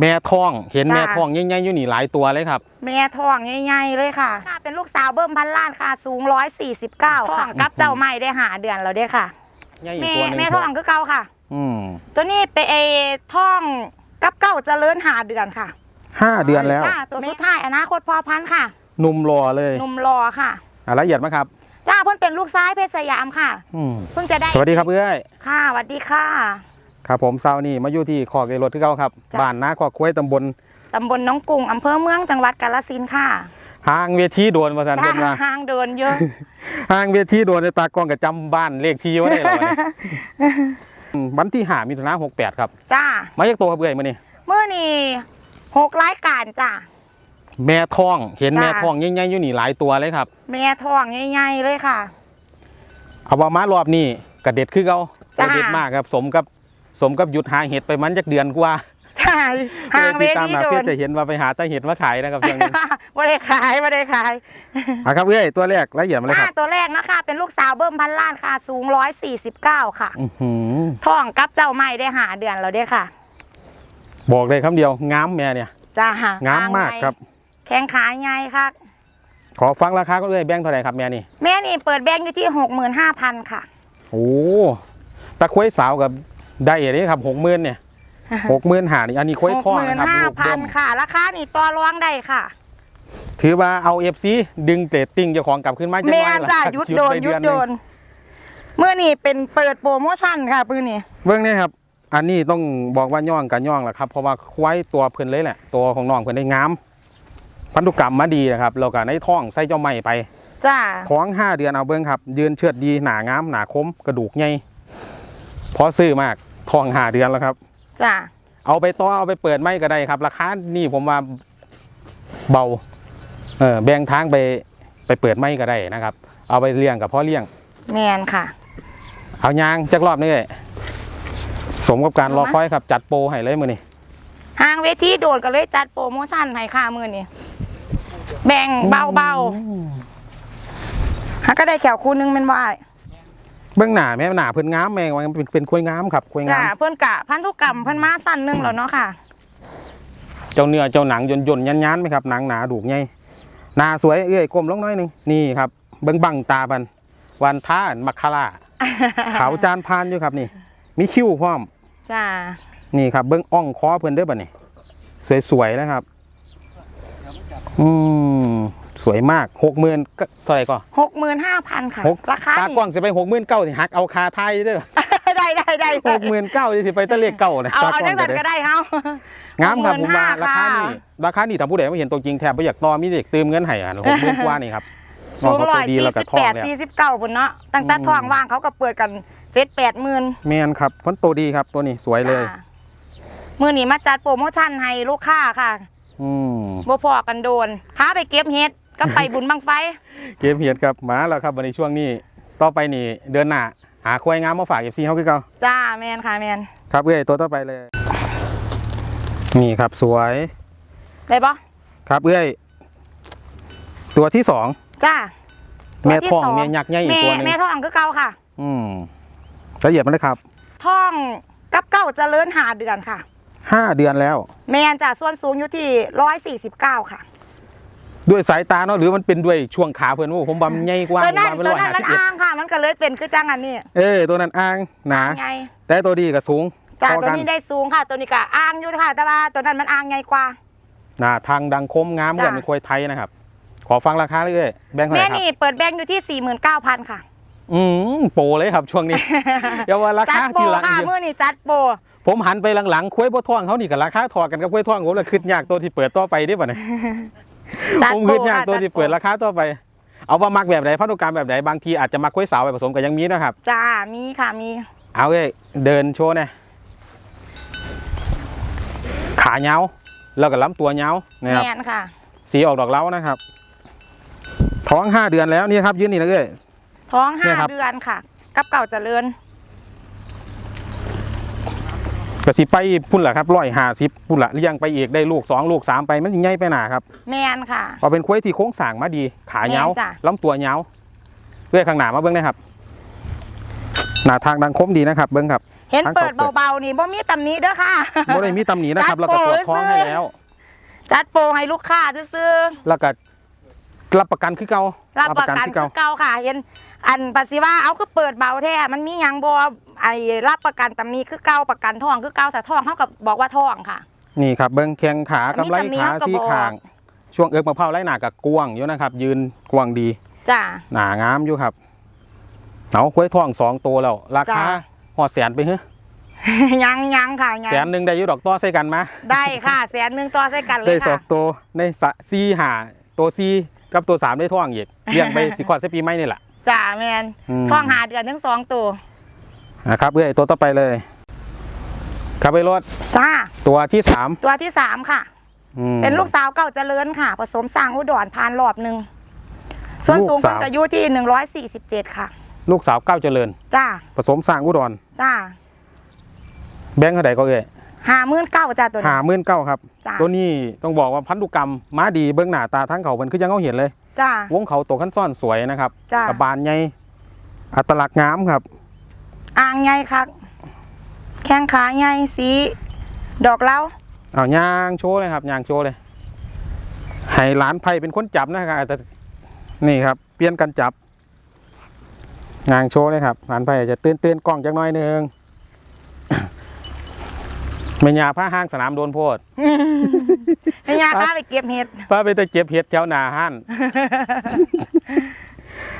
แม่ท้องเห็นจ้ะ แม่ท้องใหญ่ๆอยู่นี่หลายตัวเลยครับ แม่ท้องใหญ่ๆเลยค่ะค่ะเป็นลูกสาวเบิ่มพันล้านค่ะ สูง 149ท้องกับเจ้าไม่ได้หาเดือนแล้วเด้อค่ะ ใหญ่อีกแม่ตัวหนึงแม่ท้องคือเก่าค่ะ อืมตัวนี้ไปเอท้องกับเก่าเจริญหาเดือนค่ะห้าเดือนแล้ว จ้าตัวสุดท้ายอนาคตพอพันธุ์ค่ะหนุ่มรอเลยหนุ่มรอค่ะ อะละเอียดไหมครับ จ้าเพิ่นเป็นลูกซ้ายเพชรสยามค่ะ อืมเพิ่งจะได้สวัสดีครับเอ้ย ค่ะสวัสดีค่ะ ครับผมเซานี่มาอยู่ที่คอกเอรถที่เก้าครับจ้ะ บ้านนาคอกคุ้วยตำบลตำบลหน้องกรุงอำเภอเมืองจังหวัดกาฬสินธุ์ค่ะห้างเวทีโดนมาทันจ้าเพิ่นมาห้างเดินเยอะห้างเวทีโดนในตากล้องกับจำบ้านเลขที่ไว้ได้หรอเนี่ยอืมวันที่หามีถุนาหกแปดครับจ้ามาจากตัวครับเอ้ยมานี่เมื่อนี่หกรายการจ้า แม่ท้องเห็นจ้ะ แม่ท้องใหญ่ๆอยู่นี่หลายตัวเลยครับ แม่ท้องใหญ่ๆเลยค่ะ เอาว่ามารอบนี้กระเด็ดคือเขาจ้ะกระเด็ดมากครับสมกับ สมกับหยุดหาเห็ดไปมันจากเดือนกว่าใช่ห่างเวตามทีหน้าโดเฟซนจะเห็นว่าไปหาแตาเห็ดมาขายนะครับช่วงนี้ไม่ได้ขายไม่ได้ขายอะครับเอ้ยตัวแรกละเอียดมาเลยคอ่ารับตัวแรกนะคะเป็นลูกสาวเบิ่มพันล้านค่ะ สูง149ค่ะอื้อหือท้องกับเจ้าไม่ได้หาเดือนแล้วเด้อค่ะ บอกเลยคำเดียวงามแม่เนี่ยจ้างามมากครับ แข้งขาใหญ่ค่ะขอฟังราคาก็เลยแบ่งเท่าไหร่ครับแม่นี่แม่นี่เปิดแบงค์อยู่ที่65,000ค่ะ โอ้ตะควยสาวกับ ได้เอย่างนี้ครับหกหมื่นเนี่ยหกหมื่นหานี่อันนี้ควยทองนะครับลูกเบิ้ม65,000ค่ะ ราคานี่ต่อรองได้ค่ะ ถือว่าเอาเอฟซีดึงเตตติ้งเจ้าของกลับขึ้นมาจังแม่หวะจ้าล่ะยุดโดนไปยุดเอหโดงนเมื่อนี่เป็นเปิดโปรโมชั่นค่ะปืนนี่เบื้องนี้ครับ อันนี้ต้องบอกว่าย่องกับย่องแหละครับ เพราะว่าควายตัวเพิ่นเลยแหละตัวของน้องเพิ่นได้งามพันธุกรรมมาดีนะครับแล้วก็ในท้องใส่เจ้าไม้ไปจ้าท้องห้าเดือนเอาเบิ้งครับ ยืนเชือดดีหนางามหนาคมกระดูกใหญ่ พอซื้อมากท้องห้าเดือนแล้วครับจ้าเอาไปต่อเอาไปเปิดไม่ก็ได้ครับ ราคานี่ผมว่าเบาเออแบ่งทางไปไปเปิดไม่ก็ได้นะครับ เอาไปเลี้ยงกับพ่อเลี้ยงแมนค่ะ เอายางจักรอบนี่เลยสมกับการรอเอามาคอยครับ จัดโปรให้เลยมือนี่ห่างเวทีโดนก็เลยจัดโปรโมชั่นให้ค่ะมือนี่แบ่งเบาๆฮะก็ได้แขวคูนึงเป็นว่า เบื้องหน้าแม่หน้าเพิ่นงามแม่งว่าเป็นเป็นคุยงามครับคุยงาจ้ามเพื่อนกะพันธุกรรมเพื่อนมาสั้นหนึงแล้วเนาะค่ะ เจ้าเนื้อเจ้าหนังยนยนยันยันๆไหมครับหนังหนาดูกใหญ่หน้าสวยเอ้ยกลมลงหน้อยหนึงนี่ครับ เบิ้งบังตาบันวันท่ามักคาร่าขาวจานพานอยู่ครับนี่ มีคิ้วพร้อมจ้านี่ครับเบิ้งอ่องคอเพิ่นเด้อบ่นี่สวยๆนะครับ อืม สวยมากหกหมื่นเท่าไหร่ก็หกหมื่นห้าพันค่ะหกราคาตากว้างสิไปหกหมื่นเก้าสิหักเอาคาไทยเด้อได้ได้ได้หกหมื่นเก้าสิไปตะเลขเก้านะเอาตาเอากว้าจังงก็สันได้ก็ได้เขางามครับผมว่า65,000ราคานี่ค่ะราคานี่ถ้าผู้ใดไม่เห็นตัวจริงแทบไม่อยากต่อมีเด็กเติมเงินให้อะหกหมื่นกว่านี่ครับสูงน้ร้เขาอยตัวดีสี่แล้วก็สิบทอแปงดเนี่ยสี่สิบเก้าพุ่นเนาะตั้งแต่อืมทองว่างเขาก็เปิดกันเจ็ดแปดหมื่นแมนครับพ้นตัวดีครับตัวนี้สวยเลยมือนี้มาจัดโปรโมชั่นให้ลูกค้าค่ะ อืมบ่พอกันโดนพาไปเก็บเฮ็ด ก็ไปบุญบังไฟ เกมเหียดครับมาแล้วครับวันในช่วงนี้ต่อไปนี่เดือนหน้าหาควายงามมาฝากเอฟซีเขาคือเก่าจ้าแมนค่ะแมนครับเอ้ยตัวต่อไปเลย นี่ครับสวยได้ปะครับเอ้ยตัวที่สองจ้าแม่ที่ท้องสแม่ยักษ์ใหญ่อีกแม่ตัวหนึงแม่ท้องคือเก่าค่ะ อืมละเอียดมาเลยครับท้องกับเก่าเจริญหาเดือนค่ะห้าเดือนแล้ว แมนจ้ะส่วนสูงอยู่ที่ร้อยสี่สิบเก้าค่ะ ด้วยสายตาเนาะหรือมันเป็นด้วยช่วงขาเพื่อนว่าผมว่ามันใหญ่กว่าตัวนั้นผมตัวว่านั้นมัมันนร้อยห้าสิบเอ็ดอ้างค่ะ มันก็เลยเป็นคือจังอันนี้เออตัวนั้นอ้างหนาไงแต่ตัวดีก็สูงจ้าเท่ตัวกันนี้ได้สูงค่ะ ตัวนี้ก็อ้างอยู่ค่ะ แต่ว่าตัวนั้นมันอ้างไงกว่าหนาทางดังคมงามจ้ะกันเป็นควายไทยนะครับ ขอฟังราคาเลยเอ้ยแบงค์เท่าไหแม่ร่ครับนี่เปิดแบงค์อยู่ที่สี่หมื่นเก้าพันค่ะ อืมโปรเลยครับช่วงนี้เดี๋ยวว่าราจัคาดโปรที่หลังค่ะเดียวมือนี่จัดโปรผมหันไปหลังๆคุ้ยบ่ท่องเขานี่กับราคาถอดกันกับคุ้ยท่องผมเลยขึ้นยากตัวที่เปิดต่อไปได้ป่ะเนี่ย จัดผมโปรขึ้นยากค่ะตัวจัดที่โปร เปิดราคาต่อไป เอาว่ามักแบบไหนพันธุกรรมแบบไหนบางทีอาจจะมักคุ้ยสาวไปผสมกับยังมีนะครับ จ้ามีค่ะมี เอาเลยเดินโชว์หนะขาเงาแล้วก็ลำตัวเงานะครับ แมนค่ะ สีออกดอกเล้านะครับ ท้องห้าเดือนแล้วนี่ครับ ยืนนี่นะเอ้ย ท้องเนี่ห้ายครับ เดือนค่ะ กับเก่าเจริญ ก็สิไปพุ่นแหละครับร้อยห้าสิบพุ่นละเลี้ยงไปอีกได้ลูกสองลูกสามไปมันสิใหญ่ไปหนาครับแมนค่ะ เอาเป็นคุ้ยที่โค้งสร้างมาดี ขาเงาแม่นจ้ะ ลำตัวเงาเพื่อข้างหน้ามาเบิ้งนะครับหน้าทางดังคมดีนะครับ เบิ้งครับ เห็นทั้งเปิดเขาเบาๆนี่บ่มีตำหนี้เด้อค่ะ บ่ได้มีตำหนินะครับจัแล้วดก็โปรตรวจท้องให้ซื้อแล้ว จัดโปรให้ลูกค้าซื้อแล้วก็ รับประกันคือเก่าๆรับประกันคือคืเก่าอเก่าค่ะ เห็น อันปัสสิว่าเอาคือเปิดเบาแท้ มันมีหยังบ่ไอ้รับประกันตำหนี้คือเก่าประกันท้องคือเก่าแต่ท้องเท่ากับบอกว่าท้องค่ะ นี่ครับเบิ้งแข้งขากำไลมีตำหนิขาเขาก็ซี่บอกคาง ช่วงเอิกมะพร้าวไล่หนากับกวางอยู่นะครับ ยืนกวางดี จ้าหนางามอยู่ครับเอากล้วยทองสองตัวแล้ว ราคาจ้ะหอดแสนไปเฮ้ยังยังค่ะยังแสนหนึ่งได้อยุดอกต่อใส่กันมาได้ค่ะแสนหนึ่งต่อใส่กันเลได้ยสอค่ะงตัวในสะซีหาตัวซี กับตัวสามได้ท่องอีกเลี้ยงไปสิขวดสิปีไม่นี่แหละจ้าแมนอืม ท้องหาเดือนทั้งสองตัว นะครับเอ้ยตัวต่อไปเลย ครับไปรถจ้า ตัวที่สามตัวที่สามค่ะ อืม เป็นลูกสาวเก่าเจริญค่ะ ผสมสร้างอุดรผ่านรอบหนึ่งส่วนสูงลูกสาวเพิ่นก็อยู่ที่หนึ่งร้อยสี่สิบเจ็ดค่ะ ลูกสาวเก้าวเจริญ จ้า ผสมสร้างอุดร จ้า แบงค์เท่าไหร่ก็เอ้ย หามื่นเก้าจ้าตัวหานี้หมื่นเก้าครับ จ้ะ ตัวนี้ต้องบอกว่าพันธุกรรมม้าดีเบื้องหน้าตาทั้งเขาเป็นคือยังเขาเห็นเลย จ้า วงเขาตัวขั้นซ่อนสวยนะครับจ้ากระบาลใหญ่อัตลักษณ์งามครับ อ่างใหญ่คักแข้งขาใหญ่สี ดอกเหล้าเอายางโชว์เลยครับยางโชว์เลยให้หลานไผ่เป็นคนจับนะครับอาจจะนี่ครับ เปลี่ยนกันจับยางโชว์เลยครับหลานไผ่อาจจะตื่นตื่นๆกล้องจักหน้อยหนึง เมญาผ้าห้างสนามโดนโพดให้ยาพาไปเก็บเห็ดป้าไปแต่เจ็บเห็ดแถวหนาห้าน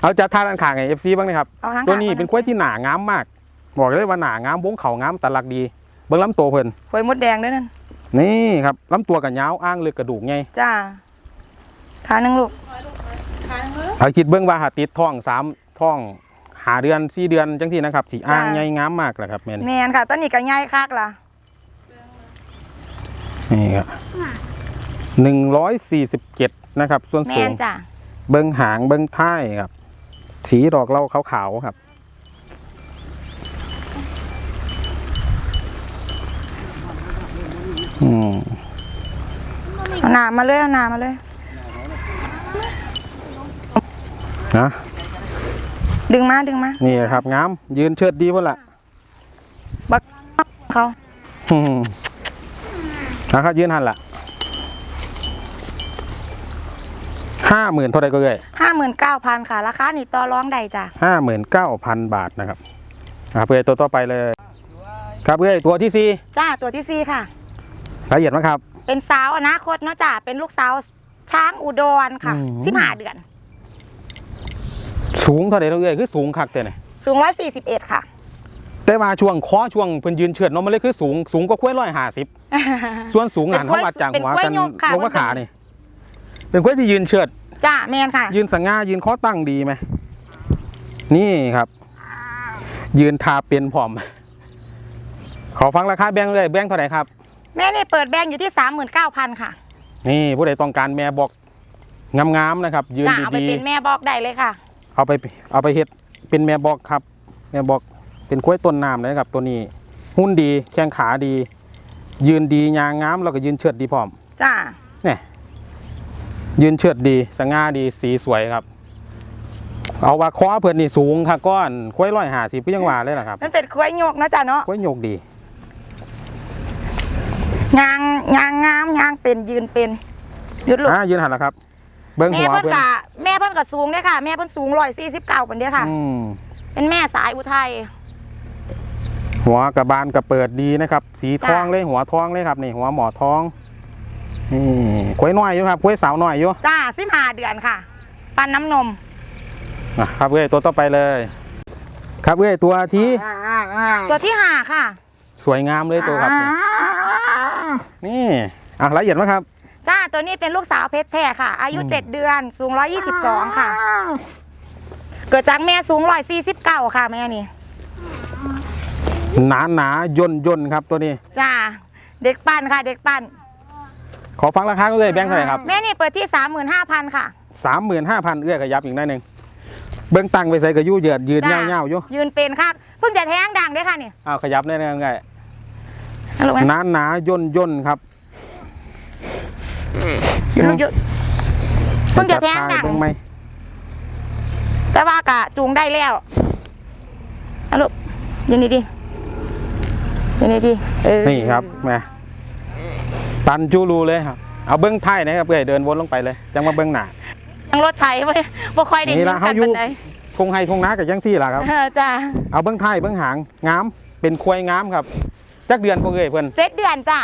เอาจัดท่าด้านข้างไงเอฟซีบ้างนะครับเอาทั้งตัวนี้เป็นกล้วยที่หนางามมาก บอกเลยว่าหนางามวงเขางามตะลักดี เบิ้งลำตัวเพิ่นหวยมดแดงด้วยนั่นนี่ครับลำตัวกับยาวอ้างลึกกระดูกไงจ้าขาหนึ่งลูกเอาคิดเบิ้งว่าหาติดท้องสามท้องหาเดือนสี่เดือนจังที่นะครับสีอ้างไงงามมากแหละครับแม่นแมนค่ะตัวนี้ก็ใหญ่คักล่ะ นี่ครับหนึ่งร้อยสี่สิบเจ็ดนะครับ ส่วนแมสูนง จ้าเบิ้งหางเบิ้งท้ายครับ สีดอกเหล่าขาวๆครับ อืมเอาหนามาเลยเอาหนามาเลย นะดึงมาดึงมานี่ครับงาม ยืนเชิดดีวะล่ะบักเขา อืม นะครับยืนหันละห้าหมื่นเท่าไรก็เลยห้าหมื่นเก้าพันค่ะ ราคานี่ต่อร้องใดจ้ะห้าหมื่นเก้าพันบาทนะครับครับเพื่อตัวต่อไปเลย ครับเพื่อตัวที่สี่จ้าตัวที่สี่ค่ะละเอียดไหมครับ เป็นสาวอนาคตเนาะจ้ะเป็นลูกสาวช้างอุดรค่ะอืมสิบห้าเดือน สูงเท่าไรเราเลยคือสูงคักแต่ไหนสูงร้อยสี่สิบเอ็ดค่ะ แต่ว่าช่วงคอช่วงเพิ่นยืนเฉิดเนาะมันเลยคือสูงสูงก็คุ้ยร้อยห้าสิบส่วนสูงหันเป็นกล้วยเข้ามาจากหัวเป็นกล้วยกันยกค่ะลงมาขานี่เป็นกล้วยที่ยืนเฉิดจ้าแมนค่ะ ยืนสง่ายืนคอตั้งดีไหมนี่ครับ ยืนทาเป็นผอม ขอฟังราคาแบงค์เลยแบงค์เท่าไหร่ครับแม่นี่เปิดแบงค์อยู่ที่สามหมื่นเก้าพันค่ะ นี่ผู้ใดต้องการแม่บอกงามๆนะครับ ยืนจ้าเอาไปดีเป็นแม่บอกได้เลยค่ะๆเอาไปเอาไปเฮ็ดเป็นแม่บอกครับ แม่บอก เป็นกล้วยต้นน้ำเลยครับตัวนี้ หุ้นดีแข้งขาดี ยืนดียางงามแล้วก็ยืนเชิดดีพร้อมจ้าเนี่ยยืนเชิดดีสง่าดีสีสวยครับ เอาว่าคอเพื่อนนี่สูงค่ะก้อนกล้วยร้อยหาสิบก็ยังว่าเลยนะครับมันเป็นกล้วยยกเนาะจ้าเนาะกล้วยโยกดียางยางงามยางเป็นยืนเป็นหยุดลูกอ่ายืนหันแล้วครับ เบิ้งแม่หัวเพิ่นเพื่อนกะแม่เพิ่นกะสูงเด้อค่ะ แม่เพิ่นสูงร้อยสี่สิบเก้าเป็นเด้อค่ะอืมเป็นแม่สายอุทัย หัวกระบาลกระเปิดดีนะครับ สีทองจ้ะเลยหัวทองเลยครับนี่หัวหมอทองนี่กล้วยน้อยอยู่ครับกล้วยสาวน้อยอยู่จ้าสิบห้าเดือนค่ะปันน้ำนมนะครับเอ้ยตัวต่อไปเลย ครับเอ้ยตัวที่ตัวที่ห้าค่ะ สวยงามเลยตัวครับ นี่นี่อะละเอียดไหมครับ จ้าตัวนี้เป็นลูกสาวเพชรแท้ค่ะ อายุอืมเจ็ดเดือนสูงร้อยยี่สิบสองค่ะ เกิดจากแม่สูงร้อยสี่สิบเก้าค่ะแม่นี่ หนาหนาย่นย่นครับตัวนี้ จ้าเด็กปั้นค่ะ เด็กปั้นขอฟังราคาก็เลยแบงค์เท่าไหร่ครับแม่นี่เปิดที่สามหมื่นห้าพันค่ะสามหมื่นห้าพันเอื้อขยับอีกหนิดหนึ่งเบื้องตังไปใส่กระยู่เหยือดยืนจ้ะเงาๆอยู่ยืนเป็นค่ะเพิ่งจะแท้งดังด้วยค่ะนี่อ้าวขยับได้ไงไงเอาลูกไหมหนาหนาย่นย่นครับหยุดลูกหยุดเพิ่งจะแท้งดังเบิ่งไหมแต่ว่ากะจูงได้แล้วเอาลูกยืนดี นี่นี่ดิเออนี่ครับแหม่ตันจูรูเลยครับ เอาเบื้องท้ายนะครับเพื่อให้เดินวนลงไปเลยจังมาเบื้องหน้ายังรถไถบ่บ่ค่อยได้นี่ยินละกัเฮานอยู่ปานใดคงให้คงน้ากับยังซี่ล่ะครับเออจ้าเอาเบื้องท้ายเบื้องหางงามเป็นควายงามครับจักเดือนพวกเอ้ยเพื่อนเจ็ดเดือนจ้า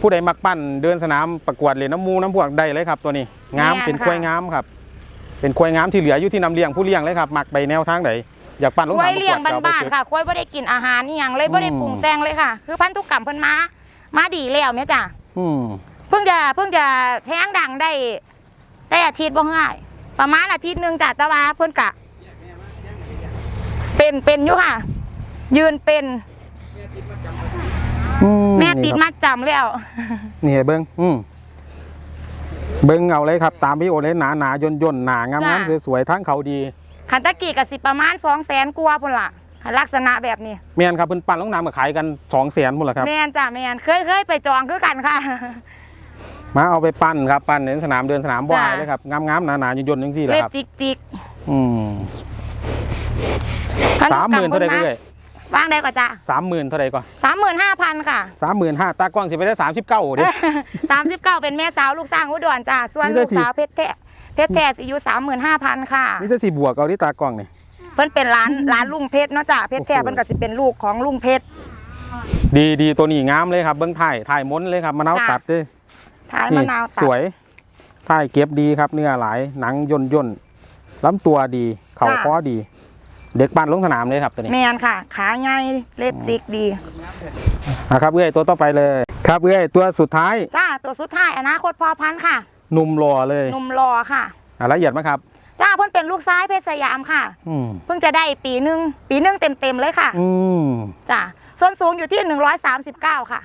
ผู้ใดมักปั้นเดินสนามประกวดเลยนน้ำมูน้ำพวกได้เลยครับ ตัวนี้งามแม่นเป็นค่ะควายงามครับ เป็นควายงามที่เหลืออยู่ที่นำเลี้ยงผู้เลี้ยงเลยครับมักไปแนวทางไหน อยากปั้นลงควายทางประกวดเลี้ยงก็อไปบ้านฝึกๆค่ะควายบ่ได้กินอาหารนี่ยังเลยบ่ได้อืมปรุงแต่งเลยค่ะ คือพันธุกรรมเพิ่นมามาดีแล้วแม่จ้าอืมเพิ่งจะเพิ่งจะแท้งดังได้ได้อาทิตย์บ่ง่าย ประมาณอาทิตย์หนึงจ้ะแต่ว่าเพิ่นกะ เป็นเป็นอยู่ค่ะ ยืนเป็นอืแม่ติดนี่ครับมัดจำแล้ว นี่เบิ้งอืมเบิ้งเอาเลยครับ ตามพี่โอเลยหนาหนาย่นย่นๆหนางามงามจ้ะสวยๆทั้งเขาดี คันตะกี้ก็สิประมาณ2 0 0 0 0 0กว่าพุ่นล่ะลักษณะแบบนี้แม่นครับเพิ่นปั้นลงน้ำมาขายกันสองแสนหมดแล้วครับ แม่นจ้ะแม่นเคยเคยไปจองคือกันค่ะ มาเอาไปปั้นครับปั้นในสนามเดินสนามบ่อยจ้ะ เลยครับงามๆหนาหนาย่นย่นๆจังซี่แหละเล็บครับจิกจิกอืมพัธุสามหมื่นกเท่าไหร่พิ่ก็นเลยวางได้กว่าจ้ะสามหมื่นเท่าไหร่ก็สามหมื่นห้าพันค่ะสามหมื่นห้าตากล้องสิไปได้สามสิบเก้าเด้สามสิบเก้าเป็นแม่สาวลูกสร้างอุดรจ้ะส่วนนี่ได้ลูกสิ สาวเพชรแท้ เพชรแท้สิอยู่สามหมื่นห้าพันค่ะ นี่จะสี่บวกเอาที่ตากล้องนี่ เพิ่นเป็นร้านร้านลุงเพชรเนาะจ้ะเพชรแท้โอ้โหเพิ่นก็สิเป็นลูกของลุงเพชรดีดีตัวนี้งามเลยครับเบิ้งถ่ายถ่ายม้นเลยครับมะนาวจ้ะตัดเลยท้ายนี่มะนาวตัสดวยถ่ายเก็บดีครับเนื้อหลายหนังย่นย่นๆลำตัวดี เข่าคอดี เด็กปั้นลงสนามเลยครับตัวนี้แมนค่ะ ขาใหญ่เล็บจิกดีนะครับเอ้ยตัวต่อไปเลย ครับเอ้ยตัวสุดท้ายจ้าตัวสุดท้ายอนาคตพอพันธุ์ค่ะ หนุ่มหล่อเลยหนุ่มรอค่ะอะละเอียดไหมครับ จ้าเพิ่นเป็นลูกซ้ายเพชรสยามค่ะ อืมเพิ่งจะได้ปีหนึงปีหนึงเต็มๆเลยค่ะอืมจ้าส่วนสูงอยู่ที่ 139 ค่ะ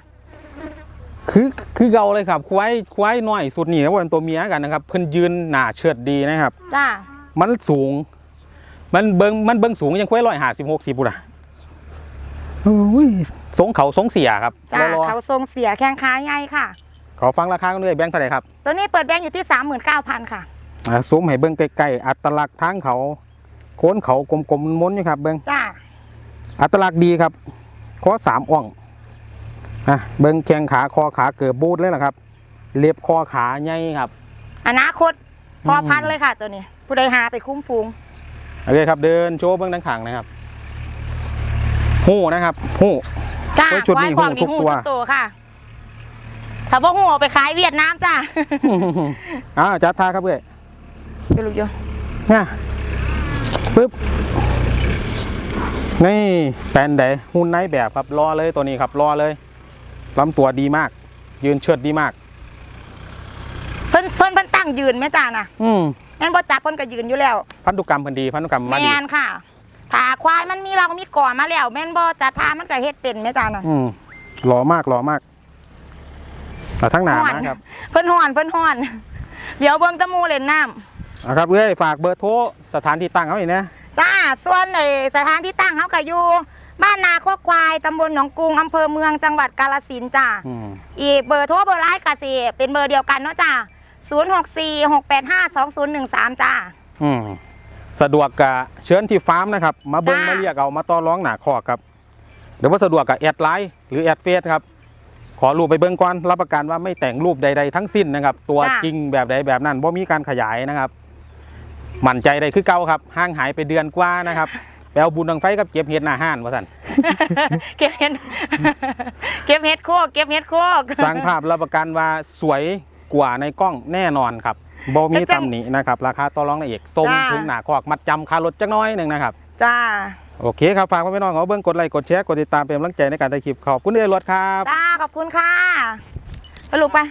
คือคือเกาเลยครับ ควายควายน้อยสุดนี่นะว่าเป็นตัวเมียกันนะครับ เพิ่นยืนหน้าเชิดดีนะครับ จ้ามันสูง มันเบิงมันเบิงสูงยังควายร้อยห้าสิบหกสิบปุ่นอะโอ้ยสงเขาสงเสียครับจ้ารอเขาทรงเสียแข้งขาใหญ่ค่ะ ขอฟังราคากันด้วยแบงค์เท่าไหร่ครับตัวนี้เปิดแบงค์อยู่ที่ 39,000 ค่ะอะซูมให้เบิ้งใกล้ๆอัตลักษณ์ทางเขาโค้นเขากลมๆม้วนๆอยู่ครับ เบิ้งจ้าอัตลักษณ์ดีครับข้อสามอ่องอะเบิ้งแข้งขาคอขาเกือบบูดเลยล่ะครับเล็บคอขาใหญ่ครับ อนาคตพอพันธุ์เลยค่ะ ตัวนี้ ผู้ใดหาไปคุ้มฟูงโอเคครับ เดินโชว์เบิ้งด้านข้างนะครับหูนะครับหูจ้าโอ้ยชุดควานี้ยของหูทุนี่กหูตัวสุดโตค่ะ ถ้าบ่หูเอาไปขายเวียดนามจ้าอ่าจัดท่าครับเอ้ยไปลูกโยเนี่ยปึ๊บนี่แปลนไดหุ่นในแบบครับรอเลยตัวนี้ครับรอเลยลำตัวดีมาก ยืนเชิดดีมาก เพิ่นเพิ่นเพิ่นตั้งยืนแม่จ้าน่ะ อืมแม่นบ่จับเพิ่นก็ยืนอยู่แล้ว พันธุกรรมเพันดีพันธุกรรมมาแม่ดีนค่ะถ้าควายมันมีเรามีก่อนมาแล้ว แม่นบ่จัดทามันก็เฮ็ดเป็นแม่จ้าน่ะอืมหล่อมากหล่อมาก เอาทั้งหนาฮ้อนนะครับ เพิ่นฮ้อนเพิ่นฮ้อน เดี๋ยวเบิ่งแตะมูเล่นน้ำเอาครับเอ้ยฝากเบอร์โทรสถานที่ตั้งเขาอีกนะจ้าส่วนในสถานที่ตั้งเฮาก็อยู่บ้านนาโคกควายตำบลหนองกรุงอำเภอเมืองจังหวัดกาฬสินธุ์จ้าอืมอีกเบอร์โทรเบอร์ไลน์ก็สิเป็นเบอร์เดียวกันเนาะจ้า0646852013 จ้าอืมสะดวกกับเชิญที่ฟาร์มนะครับ มาเบิ้งจ้ามมาเรียกเอามาต่อร้องหนาคอกครับหรือว่าสะดวกกับแอดไลน์หรือแอดเฟซครับ ขอรูปไปเบิ้งก่อนรับประกันว่าไม่แต่งรูปใดๆทั้งสิ้นนะครับ ตัวจ้าจริงแบบใดแบบนั้นบ่มีการขยายนะครับ มั่นใจได้คือเก่าครับห่างหายไปเดือนกว่านะครับแปลบุญดังไฟกับเก็บเห็ดหน้าห้านว่าสั่นเก็บเห็ด เก็บเห็ดโคกเก็บเห็ดโคก สร้างภาพรับประกันว่าสวยกว่าในกล้องแน่นอนครับบ่มีแล้วจังตำหนินะครับ ราคาต่อรองละเอียดส่งจ้า ถึงหน้าคอกมัดจำคารถจักหน้อยหนึ่งนะครับ จ้า โอเคครับ ฝากพี่น้องเอาเบิ้งกดไลค์กดแชร์กดติดตามเป็นกำลังใจในการถ่ายคลิปขอบคุณเอรวดครับ จ้าขอบคุณค่ะไปลุกไป